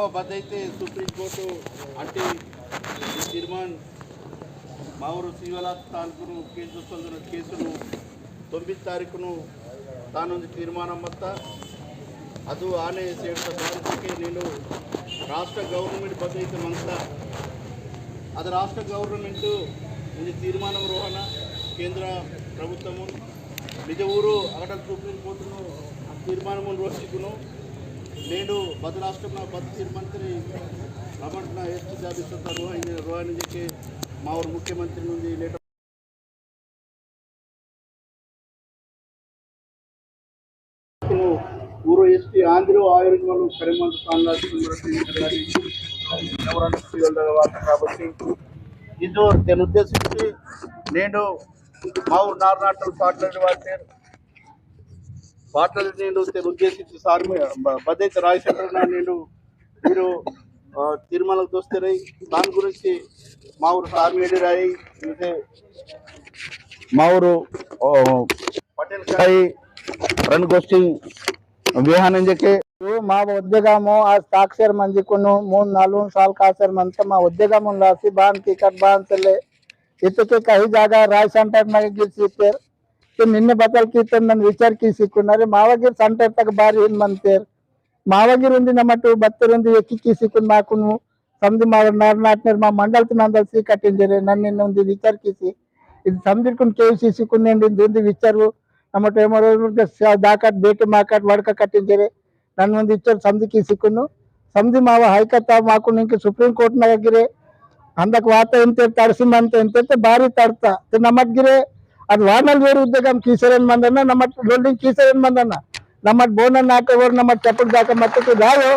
భావబద్ధ అయితే సుప్రీంకోర్టు అంటే తీర్మాన్ మా ఊరు తాలూకును కేసు వస్తున్న కేసును తొమ్మిది తారీఖును తాను తీర్మానం మొత్త ಅದು ಆನೆ ಸೇರಿದ నేను రాష్ట్ర గవర్నమెంట్ బదిలీ ಬದಲಿತ అది రాష్ట్ర గవర్నమెంట్ ఇది తీర్మానం రోహణ కేంద్ర ప్రభుత్వము. నిజ ఊరు అక్కడ సుప్రీం కోర్టును తీర్మానమును రోషికును నేను మధు రాష్ట్రంలో బద్రీర్ మంత్రి రమణ ఎస్టీ జాబిస్తా రోహిణి రోహిణి చెప్పి మా ఊరు ముఖ్యమంత్రి నుండి లేట ఊరు ఎస్టీ ఆంధ్ర ఆయుర్వేదం వాళ్ళు కరీమంత కాబట్టి ఇందు నేను ఉద్దేశించి నేను మా ఊరు నారనాటలు పాటలు వారి బాటలు నేను ఉద్దేశించి సార్ భద్రత రాజశేఖర నేను మీరు తీర్మానాలకు చూస్తున్నాయి దాని గురించి మా ఊరు సార్మేడి రాయి మా ఊరు పటేల్ సాయి రన్ గోష్ఠింగ్ వ్యూహానంజకే మా ఉద్యోగము ఆ సాక్షర్ మందికును మూడు నాలుగు సాల్ కాసర్ మంత మా ఉద్యోగం రాసి బాన్ టికెట్ బాన్ తెల్లే ఇతకే కహి జాగా రాయ్ సెంటర్ గిల్సి పేరు ನಿನ್ನೆ ಬದಲ್ಕಿತ್ತು ನನ್ನ ವಿಚಾರಕ್ಕೆ ಸಿಕ್ಕೊಂಡ್ರೆ ಮಾವಾಗಿರ್ ಸಣ್ಣ ಟೈಪ್ ಬಾರಿ ಏನ್ ಮಂತೇರ್ ಮಾವಾಗಿರ್ ಒಂದು ನಮ್ಮ ಟು ಬತ್ತರೊಂದು ಎಕ್ಕಿಕ್ಕಿ ಸಿಕ್ಕೊಂಡು ಮಾಕೊಂಡು ಸಂಧಿ ಮಾವ ನಾಟ್ನೇರ್ ಮಾ ಮಂಡಲ್ತು ನಂದಲ್ ಸಿ ಕಟ್ಟಿಂದಿರಿ ನನ್ನ ಇನ್ನೊಂದು ವಿಚಾರಕ್ಕಿಸಿ ಇದು ಸಂದಿರ್ಕೊಂಡು ಕೇಳಿಸಿ ಸಿಕ್ಕೊಂಡು ಒಂದು ವಿಚಾರವು ನಮ್ಮ ಟೈಮ್ ದಾಕಾಟ್ ಭೇಟಿ ಮಾಕಾಟ್ ವಡ್ಕ ಕಟ್ಟಿಂದಿರಿ ನನ್ನ ಒಂದು ವಿಚಾರ ಸಂಧಿಕಿ ಸಿಕ್ಕೊಂಡು సంధి మావ హైకత్తా మాకు ఇంక సుప్రీం కోర్టు దగ్గరే అందకు వాత ఎంత తడిసిందంత ఎంత భారీ తడతా నమ్మగిరే ಅದು ವಾನಲ್ ಬೇರೆ ಉದ್ಯೋಗ ಕೀಸರೇನ್ ಮಂದನ ನಮ್ಮಟ್ ಲೊಳ್ಳಿಂಗ್ ಕೀಸರೇನ್ ಮಂದನ ನಮ್ಮಟ್ ಬೋನನ್ ಹಾಕೋರು ನಮ್ಮಟ್ ಚಪ್ಪಲ್ ದಾಕ ಮತ್ತೆ ಯಾರು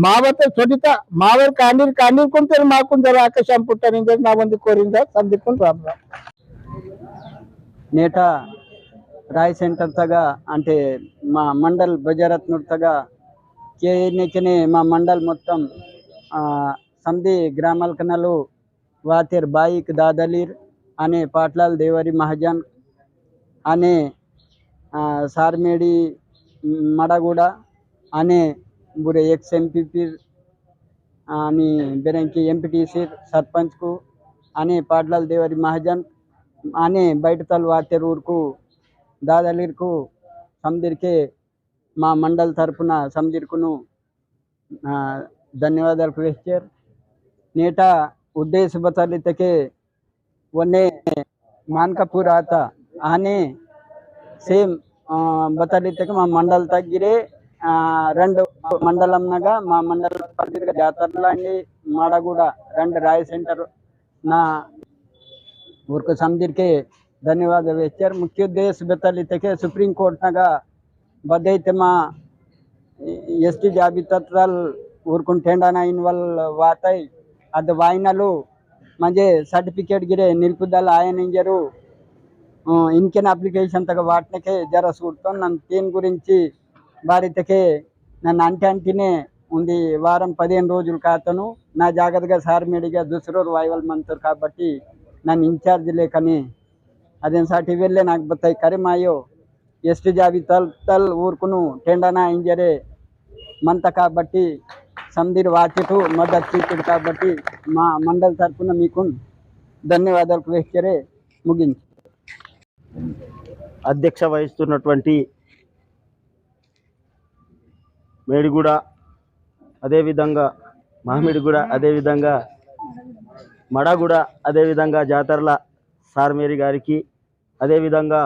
ಮಾವತ್ತ ಚೊಡಿತ ಮಾವರ್ ಕಾನೀರ್ ಕಾನೀರ್ ಕುಂತೇರಿ ಮಾಕುಂದರ ಆಕಾಶ ಪುಟ್ಟನಿಂದ ನಾವೊಂದು ಕೋರಿಂದ ಸಂಧಿಕೊಂಡು ರಾಮ್ ರಾಮ್ నేట రాయ్ సెంటర్ తగా అంటే మా మండల్ బజారత్నుడు తగా కేనెకనే మా మండల్ మొత్తం ఆ, సంధి గ్రామాల కనలు వాతేర్ బాయిక్ దాదలీర్ అనే పాట్లాల్ దేవరి మహాజన్ అనే ఆ, సార్మేడి మడగూడ అనే బురే ఎక్స్ ఎంపీపీ అని బెరంకి ఎంపీటీసీ సర్పంచ్కు అనే పాట్లాల్ దేవరి మహాజన్ అనే బయట తలు తెరూరుకు ఊరుకు దాదలీర్కు మా మండల్ తరపున సందిర్కును ధన్యవాదాలు వేస్తారు నేట ఉద్దేశ బతలితకే वने मान का पूरा आता आने సేమ్ బతడితకి మా మండల్ తగ్గిరి రెండు మండలంనగా మా మండల పరిధిగా జాతరలు అండి మాడగూడ రెండు రాయ సెంటర్ నా ఊరుకు సమితికి ధన్యవాదాలు ఇచ్చారు ముఖ్య ఉద్దేశ బతడితకి సుప్రీంకోర్టునగా బదైతే మా ఎస్టీ జాబితా ఊరుకుంటేండా ఇన్వాల్వ్ వాతాయి అది వాయినలు మంచి సర్టిఫికేట్ గిరే నిలుపుదల ఆయన ఇంజరు ఇంకెన్ అప్లికేషన్ తగ్గ వాటికే జర చూడతాం నన్ను దీని గురించి వారితకే నన్ను అంటే అంటేనే ఉంది. వారం పదిహేను రోజులు కాతను. నా జాగ్రత్తగా సార్ మీడిగా దుసరోజు వాయువల్ మంత్రు కాబట్టి నన్ను ఇన్ఛార్జ్ లేకని అదేం సాటి వెళ్ళే నాకు బతాయి కరిమాయో ఎస్టీ జాబితాలు తల్ ఊరుకును. టెండనా ఇంజరే మంత కాబట్టి సంధీర్ వాచిటు మద్దతు చూపుడు కాబట్టి మా మండలి తరఫున మీకు ధన్యవాదాలు వేసరే ముగించి. అధ్యక్ష వహిస్తున్నటువంటి మేడిగూడ అదేవిధంగా మామిడిగూడ అదేవిధంగా మడగూడ అదేవిధంగా జాతరల సార్మేరి గారికి అదేవిధంగా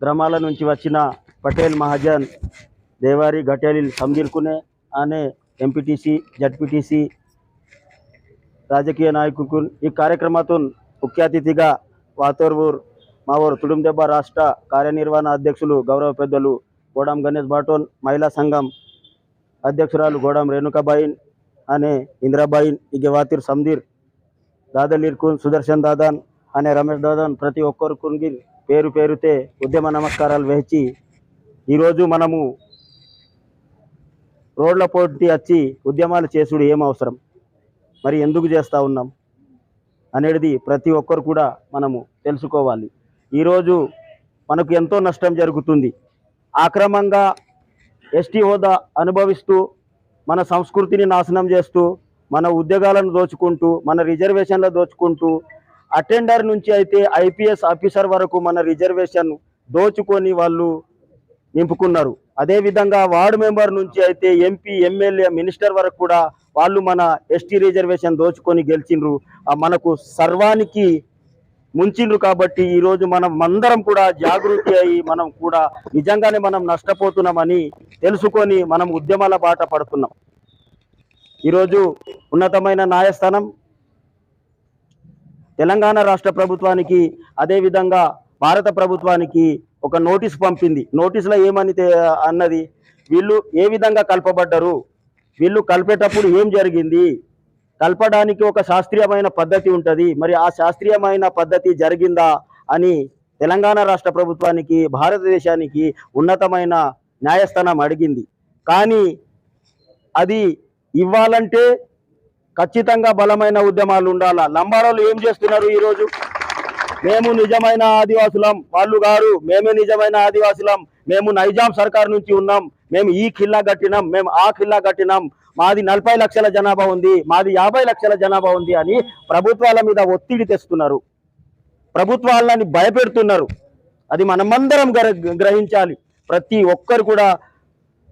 గ్రామాల నుంచి వచ్చిన పటేల్ మహాజన్ దేవారి ఘటేలి సందీర్కునే అనే ఎంపీటీసీ జడ్పీటీసీ రాజకీయ నాయకులకు ఈ కార్యక్రమాతోన్ ముఖ్య అతిథిగా వాతోర్వూర్ మా ఊరు తుడుందెబ్బ రాష్ట్ర కార్యనిర్వహణ అధ్యక్షులు గౌరవ పెద్దలు గోడాం గణేష్ బాటోన్ మహిళా సంఘం అధ్యక్షురాలు గోడాం రేణుకాబాయిన్ అనే ఇందిరాబాయిన్ ఇక వాతిర్ సందీర్ దాదలీర్కున్ సుదర్శన్ దాదాన్ అనే రమేష్ దాదాన్ ప్రతి ఒక్కరికి పేరు పేరుతే ఉద్యమ నమస్కారాలు వేచి ఈరోజు మనము రోడ్ల పోటీ వచ్చి ఉద్యమాలు చేసుడు ఏం అవసరం? మరి ఎందుకు చేస్తూ ఉన్నాం? అనేది ప్రతి ఒక్కరు కూడా మనము తెలుసుకోవాలి. ఈరోజు మనకు ఎంతో నష్టం జరుగుతుంది. ఆక్రమంగా ఎస్టీ హోదా అనుభవిస్తూ మన సంస్కృతిని నాశనం చేస్తూ మన ఉద్యోగాలను దోచుకుంటూ మన రిజర్వేషన్లు దోచుకుంటూ అటెండర్ నుంచి అయితే ఐపీఎస్ ఆఫీసర్ వరకు మన రిజర్వేషన్ దోచుకొని వాళ్ళు నింపుకున్నారు. అదేవిధంగా వార్డు మెంబర్ నుంచి అయితే ఎంపీ ఎమ్మెల్యే మినిస్టర్ వరకు కూడా వాళ్ళు మన ఎస్టీ రిజర్వేషన్ దోచుకొని గెలిచిండ్రు. మనకు సర్వానికి ముంచిండ్రు కాబట్టి ఈరోజు మనం అందరం కూడా జాగృతి అయి మనం కూడా నిజంగానే మనం నష్టపోతున్నామని తెలుసుకొని మనం ఉద్యమాల బాట పడుతున్నాం. ఈరోజు ఉన్నతమైన న్యాయస్థానం తెలంగాణ రాష్ట్ర ప్రభుత్వానికి అదేవిధంగా భారత ప్రభుత్వానికి ఒక నోటీస్ పంపింది. నోటీసులో ఏమని అన్నది? వీళ్ళు ఏ విధంగా కలపబడ్డరు? వీళ్ళు కలిపేటప్పుడు ఏం జరిగింది? కలపడానికి ఒక శాస్త్రీయమైన పద్ధతి ఉంటుంది. మరి ఆ శాస్త్రీయమైన పద్ధతి జరిగిందా అని తెలంగాణ రాష్ట్ర ప్రభుత్వానికి భారతదేశానికి ఉన్నతమైన న్యాయస్థానం అడిగింది. కానీ అది ఇవ్వాలంటే ఖచ్చితంగా బలమైన ఉద్యమాలు ఉండాలా? లంబాడోళ్ళు ఏం చేస్తున్నారు ఈరోజు? మేము నిజమైన ఆదివాసులం. వాళ్ళు గారు మేమే నిజమైన ఆదివాసులం. మేము నైజాం సర్కార్ నుంచి ఉన్నాం. మేము ఈ ఖిల్లా కట్టినాం. మేము ఆ ఖిల్లా కట్టినాం. మాది నలభై లక్షల జనాభా ఉంది. మాది యాభై లక్షల జనాభా ఉంది అని ప్రభుత్వాల మీద ఒత్తిడి తెస్తున్నారు. ప్రభుత్వాలని భయపెడుతున్నారు. అది మనమందరం గ్రహించాలి. ప్రతి ఒక్కరు కూడా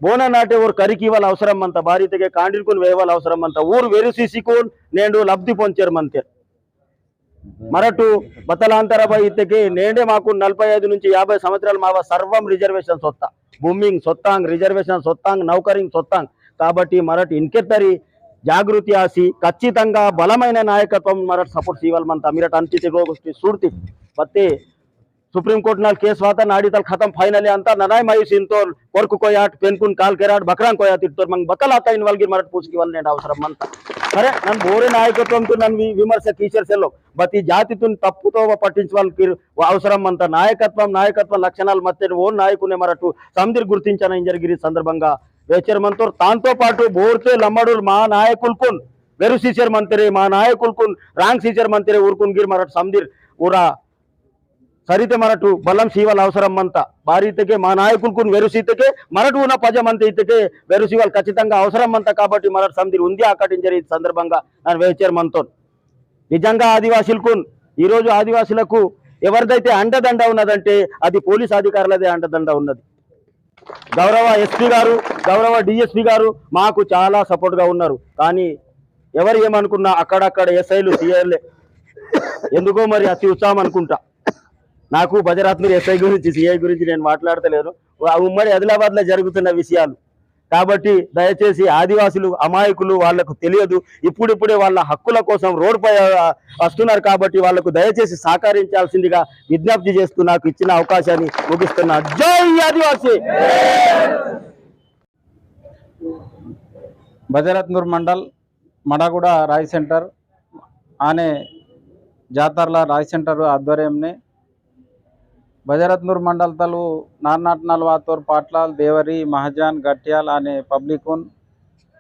బోన నాటే ఊరు కరికి ఇవ్వాలి అవసరం అంత భారీతగా కాండిల్కొని వేయవాలి అవసరం అంత. ఊరు వెరుసీసికోన్ నేను లబ్ధి పొంచారు మంతే. మరటు బతలాంతర ఇతకి నేనే మాకు నలభై ఐదు నుంచి యాభై సంవత్సరాలు మా సర్వం రిజర్వేషన్ సొత్త. భూమింగ్ సొత్తాంగ్ రిజర్వేషన్ సొత్తాంగ్ నౌకరింగ్ సొత్తాంగ్. కాబట్టి మరటి ఇన్కెత్తరి జాగృతి ఆసి ఖచ్చితంగా బలమైన నాయకత్వం మరటి సపోర్ట్ ఇవ్వాలి మన తమిరట్ అంచితే సూర్తి. బత్తే ಕೋರ್ಟ್ ನಲ್ಲಿ ಕೇಸ್ ವಾತ ನಾಡಿತಲ್ ಖತಮ್ ಫೈನಲಿ ಅಂತ ನನಾಯ್ ಮೈ ಸಿಂತೋಲ್ ಕೊರ್ಕು ಕೊಯಾಟ್ ಪೆನ್ಕುನ್ ಕಾಲ್ ಕೆರಾಟ್ ಬಕ್ರಾಂಗ್ ಕೊಯಾತ್ ಇರ್ತೋರ್ ಮಂಗ್ ಬಕಲ್ ಆತ ಇನ್ ವಲ್ಗಿ ಮರಟ್ ಪೂಸ್ಗಿ ವಲ್ ನೇಡ್ ಅವಸರಂ ಅಂತ సరే నన్ను బోరే నాయకత్వంతో నన్ను వి- విమర్శ టీచర్స్ బట్ ఈ జాతితో తప్పుతో పట్టించడానికి అవసరం అంత నాయకత్వం నాయకత్వం లక్షణాలు మధ్య ఓ నాయకునే మరటు సమితిని గుర్తించడం జరిగింది ఈ సందర్భంగా వేచర్మంతో దాంతో పాటు బోర్తే లమ్మడు మా నాయకులకు వెరు సీచర్ మంత్రి మా నాయకులకు రాంగ్ సీచర్ మంత్రి ఊరుకుని గిరి మరటు సమిదిర్ ఊరా సరితే మరటు బలం శివల్ అవసరం అంతా. భారీతకే మా నాయకులకు వెరుసీతకే మరటు ఉన్న పజమంత ఇతకే వెరుసీవల్ ఖచ్చితంగా అవసరం అంత కాబట్టి మన సమితి ఉంది ఆకటించారు ఈ సందర్భంగా నన్ను వేచారు మనతో నిజంగా ఆదివాసులకు ఈరోజు ఆదివాసులకు ఎవరిదైతే అండదండ ఉన్నదంటే అది పోలీస్ అధికారులదే అండదండ ఉన్నది. గౌరవ ఎస్పీ గారు గౌరవ డిఎస్పీ గారు మాకు చాలా సపోర్ట్గా ఉన్నారు. కానీ ఎవరు ఏమనుకున్నా అక్కడక్కడ ఎస్ఐలు సిఐలే. ఎందుకో మరి అతి ఉత్సాహం అనుకుంటా. నాకు భజరాత్మూరి ఎస్ఐ గురించి సిఐ గురించి నేను మాట్లాడతలేను. ఆ ఉమ్మడి ఆదిలాబాద్లో జరుగుతున్న విషయాలు. కాబట్టి దయచేసి ఆదివాసులు అమాయకులు వాళ్ళకు తెలియదు. ఇప్పుడిప్పుడే వాళ్ళ హక్కుల కోసం రోడ్డుపై వస్తున్నారు కాబట్టి వాళ్ళకు దయచేసి సహకరించాల్సిందిగా విజ్ఞప్తి చేస్తూ నాకు ఇచ్చిన అవకాశాన్ని ముగిస్తున్నా. జై ఆదివాసి! భజరత్నూర్ మండల్ మడగూడ రాయ్ సెంటర్ ఆనే జాతర్ల రాయ్ సెంటర్ ఆధ్వర్యంనే భజరత్నూర్ మండల్ తలు నార్నాట్ నల్వాతోర్ పాట్లాల్ దేవరి మహజాన్ గట్యాల్ ఆనే పబ్లికున్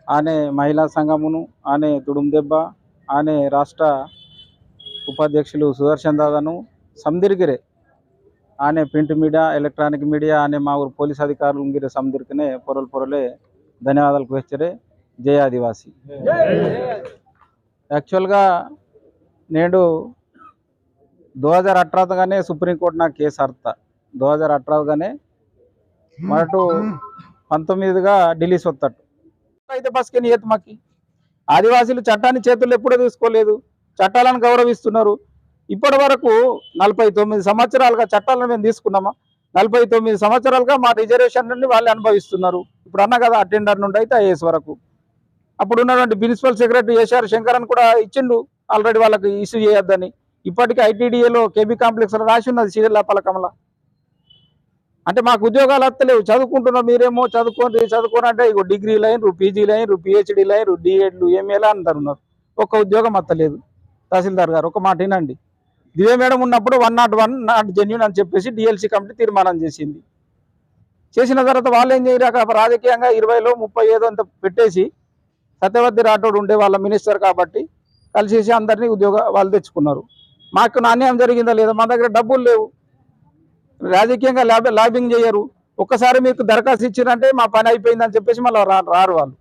ఆనే మహిళా సంఘమును ఆనే తుడుందెబ్బ ఆనే రాష్ట్ర ఉపాధ్యక్షులు సుదర్శన్ దాదాను సందిరిగిరే ఆనే ప్రింట్ మీడియా ఎలక్ట్రానిక్ మీడియా ఆనే మా ఊరు పోలీస్ అధికారులు ఉంగిరే సందిరికనే పొరలు పొరలే ధన్యవాదాలు కోచ్చరే జై ఆదివాసి. యాక్చువల్గా నేడు 2018గానే సుప్రీంకోర్టు నాకు కేసు అర్థ దో హజార్ అట్రాగానే మరటు పంతొమ్మిదిగా డిలీస్ వస్తాడు అయితే బస్కి నియత్ మాకి. ఆదివాసీలు చట్టాన్ని చేతుల్లో ఎప్పుడూ తీసుకోలేదు. చట్టాలను గౌరవిస్తున్నారు. ఇప్పటి వరకు నలభై తొమ్మిది సంవత్సరాలుగా చట్టాలను మేము తీసుకున్నామా? నలభై తొమ్మిది సంవత్సరాలుగా మా రిజర్వేషన్ నుండి వాళ్ళు అనుభవిస్తున్నారు. ఇప్పుడు అన్న కదా అటెండర్ నుండి అయితే ఐఏఎస్ వరకు. అప్పుడు ఉన్నటువంటి ప్రిన్సిపల్ సెక్రటరీ ఏషార్ శంకరన్ కూడా ఇచ్చిండు. ఆల్రెడీ వాళ్ళకి ఇష్యూ చేయొద్దని. ఇప్పటికీ ఐటీడీఏలో కేబీ కాంప్లెక్స్ రాసి ఉన్నది సీరియల్ పలకంలో. అంటే మాకు ఉద్యోగాలు వస్తలేవు. చదువుకుంటున్నాం మీరేమో చదువుకోండి చదువుకోని అంటే ఇగో డిగ్రీలు లైన్ పీజీలు లైన్ పిహెచ్డీలు లైన్ డిఎడ్లు ఎంఏలు అందరు ఉన్నారు. ఒక్క ఉద్యోగం వస్తలేదు. తహసీల్దార్ గారు ఒక మాట వినండి. దివ్య మేడం ఉన్నప్పుడు one not one not genuine అని చెప్పేసి డిఎల్సీ కమిటీ తీర్మానం చేసింది. చేసిన తర్వాత వాళ్ళు ఏం చేయరాక రాజకీయంగా ఇరవైలో ముప్పై ఏదో అంత పెట్టేసి సత్యవతి రాఠోడ్ ఉండే వాళ్ళ మినిస్టర్ కాబట్టి కలిసేసి అందరినీ ఉద్యోగ వాళ్ళు తెచ్చుకున్నారు. మాకు నాణ్యం జరిగిందా లేదా? మా దగ్గర డబ్బులు లేవు. రాజకీయంగా ల్యాబ్ లాబింగ్ చేయరు. ఒక్కసారి మీకు దరఖాస్తు ఇచ్చారంటే మా పని అయిపోయిందని చెప్పేసి మళ్ళీ రారు వాళ్ళు.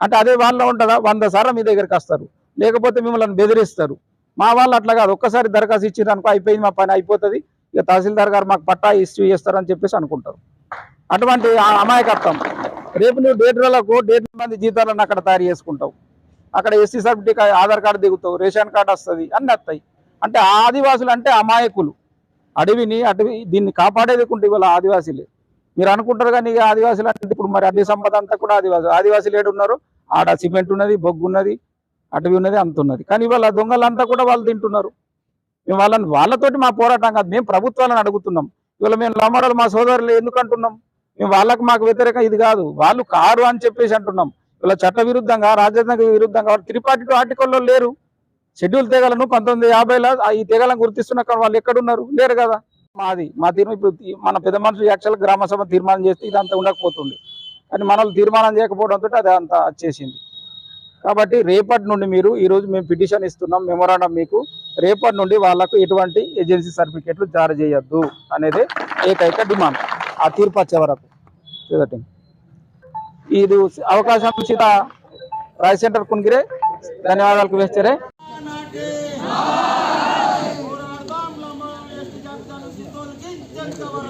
అంటే అదే వాళ్ళలో ఉంటుందా? వంద సార్లు మీ దగ్గరికి వస్తారు. లేకపోతే మిమ్మల్ని బెదిరిస్తారు. మా వాళ్ళు అట్లా కాదు. ఒక్కసారి దరఖాస్తు ఇచ్చారు అనుకో అయిపోయింది మా పని అయిపోతుంది. ఇక తహసీల్దార్ గారు మాకు పట్టా ఇష్యూ చేస్తారని చెప్పేసి అనుకుంటారు. అటువంటి ఆ అమాయకత్వం. రేపు నువ్వు డేట్లకు డేట్ మంది జీతాలను అక్కడ తయారు చేసుకుంటావు. అక్కడ ఎస్సీ సర్టిఫికేట్ ఆధార్ కార్డు దిగుతావు. రేషన్ కార్డు వస్తుంది. అన్నీ వస్తాయి. అంటే ఆ ఆదివాసులు అంటే అమాయకులు. అడవిని అటవీ దీన్ని కాపాడేది కుంటే ఇవాళ ఆదివాసీలే. మీరు అనుకుంటారు కానీ ఇక ఆదివాసులు అంటే ఇప్పుడు మరి అడవి సంపద అంతా కూడా ఆదివాసులు. ఆదివాసీలు ఏడు ఉన్నారు ఆడ సిమెంట్ ఉన్నది బొగ్గు ఉన్నది అటవీ ఉన్నది అంత ఉన్నది. కానీ ఇవాళ దొంగలంతా కూడా వాళ్ళు తింటున్నారు. మేము వాళ్ళని వాళ్ళతోటి మా పోరాటం కాదు. మేము ప్రభుత్వాలను అడుగుతున్నాం. ఇవాళ మేము లమ్మడలు మా సోదరులు ఎందుకు అంటున్నాం మేము వాళ్ళకు మాకు వ్యతిరేకం ఇది కాదు. వాళ్ళు కారు అని చెప్పేసి అంటున్నాం. ఇలా చట్ట విరుద్ధంగా రాజ్యాంగ విరుద్ధంగా వాళ్ళు త్రిపాటి ఆర్టికల్లో లేరు. షెడ్యూల్ తెగలను పంతొమ్మిది యాభైలో ఆ ఈ తెగలను గుర్తిస్తున్న వాళ్ళు ఎక్కడున్నారు? లేరు కదా. మాది మా తీర్మానం ఇప్పుడు మన పెద్ద మనుషులు యాక్చువల్గా గ్రామ సభ తీర్మానం చేస్తే ఇదంతా ఉండకపోతుంది కానీ మనల్ని తీర్మానం చేయకపోవడంతో అది అంతా వచ్చేసింది. కాబట్టి రేపటి నుండి మీరు ఈరోజు మేము పిటిషన్ ఇస్తున్నాం మెమోరాండం మీకు. రేపటి నుండి వాళ్ళకు ఎటువంటి ఏజెన్సీ సర్టిఫికెట్లు జారీ చేయొద్దు అనేది ఏకైక డిమాండ్. ఆ తీర్పు వచ్చే వరకు. ఇది అవకాశం సీత రాయ్ సెంటర్ కున్గిరే. ధన్యవాదాలకు వేస్తారే ఆదివాసుల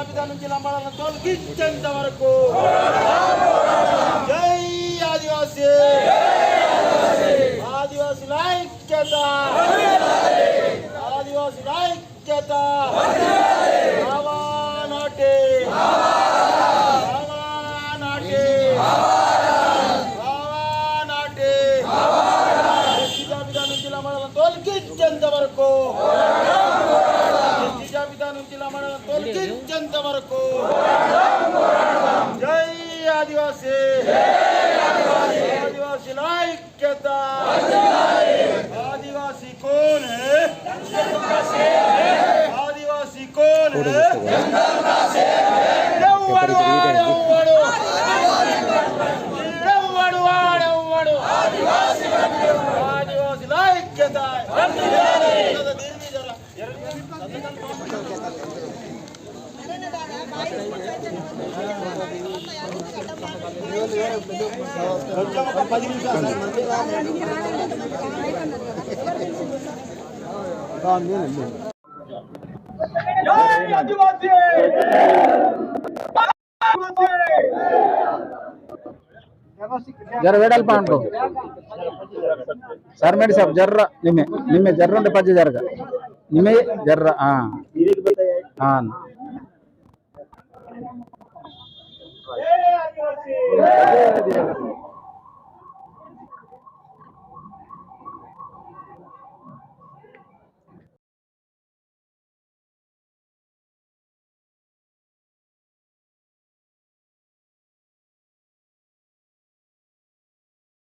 జాబితా నుంచి లంబాలను తొలగించేంత వరకు జై ఆదివాసీ. ఆదివాసుల ఐక్యత. ఆదివాసుల ఐక్యత బావా నాటే బావా నాటే నాటే ఎస్టీ జాబితా నుంచి లమణలను తొలగించేంత వరకు ఎస్టీ జాబితా నుంచి లమణలను తొలగించేంత వరకు జై ఆదివాసీ ఆదివాసీల ఐక్యత ఆదివాసీ కోన్ హై ఆదివాసీ కోన్ హై ఎవ్వడు వాడెవ్వడు ఎవ్వడు వాడెవ్వడు ఆదివాసుల ఐక్యత जर वेडल पांडो। सर मेडी साहब जर्र निमे निमे जर्रे पज्जे जर्र निमे जर्रा हाँ। हाँ। Glória a Deus.